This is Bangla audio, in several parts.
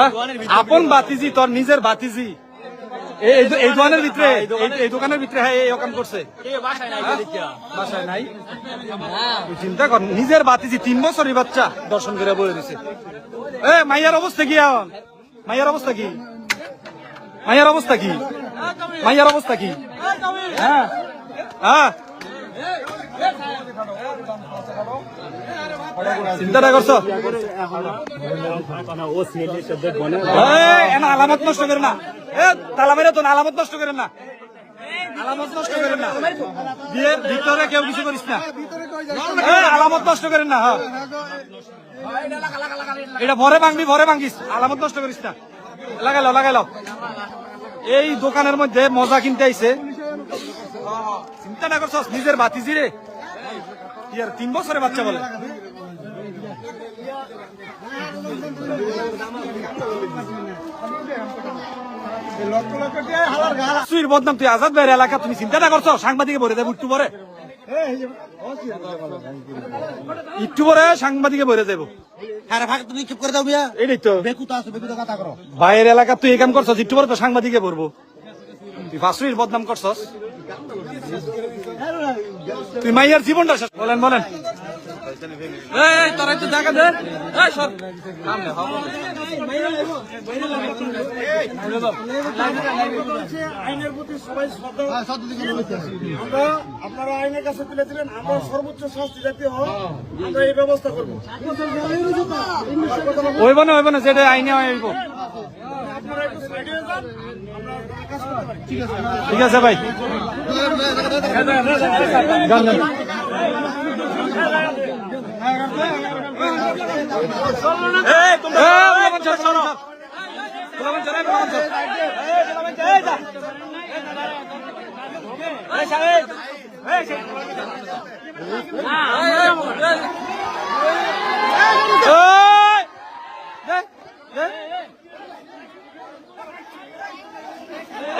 হ্যাঁ? আপন বাতিজি তোর নিজের বাতিজি। এই- দোকানের ভিতরে এই- দোকানের ভিতরে হ্যাঁ এই অকাম করছে। বাসায় নাই চিন্তা কর নিজের বাতিজি তিন বছরই বাচ্চা দর্শন করে বলে দিছে। এ মাইয়ার অবস্থা কি এখন? মাইয়ার অবস্থা কি? মাইয়ার অবস্থা কি? মাইয়ার অবস্থা কি? হ্যাঁ। হ্যাঁ। করছ? আলামত নষ্ট করেন না। এ, তালা মেরে তো আলামত নষ্ট করেন না। আলামত নষ্ট করেন না। এটা ভরে ভাঙবি, ভরে ভাঙিস। আলামত নষ্ট করিস না। লাগাইলো লাগাইলো। এই দোকানের মধ্যে মজা কিনতে আইছে। চিন্তা না করছস, নিজের বাতিজি রে। ইয়ার তিন বছরের বাচ্চা বলে। সুইর বদনাম তুই আজাদ ভাইয়ের এলাকা তুমি চিন্তা না করছ? সাংবাদিকে ভরে দেব একটু পরে। একটু পরে সাংবাদিকে ভরে দেবো। হ্যাঁ করো ভাইয়ের এলাকা তুই এই কাম করছস একটু পরে তো সাংবাদিকে ভরবো তুই ফাঁসুইর বদনাম করছস? তুই মাইয়ার জীবনটা শেষ বলেন বলেন। এই তোরা একটু দেখা দে। আইনের প্রতি সবাই আমরা আপনারা আইনের কাছে তুলে দিলেন আমরা সর্বোচ্চ শাস্তি যাতে হয় আমরা এই ব্যবস্থা করব। ওইব না ওইব না যেটা আইনে হইব ঠিক আছে ভাই। যান, যান। এই, গোলামান ছাড়, শোনো। গোলামান ছাড়, এই, গোলামান ছাড়। এই, গোলামান ছাড়, এই, যা। এই, ছাড়, এই। এই, ছাড়। এই, দে, দে।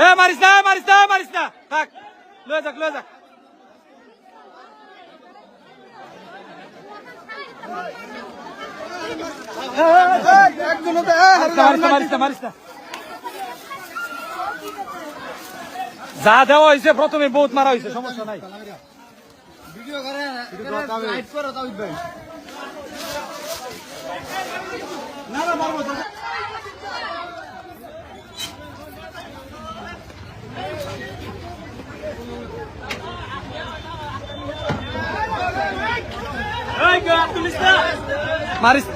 এ মারিস না মারিস না মারিস না। থাক, লয়ে যাক লয়ে যাক। যা দেওয়া হয়েছে, প্রথমে বহুত মারা হয়েছে, সমস্যা নাই। ভিডিও করে লাইট করো তাও ভাই মারিস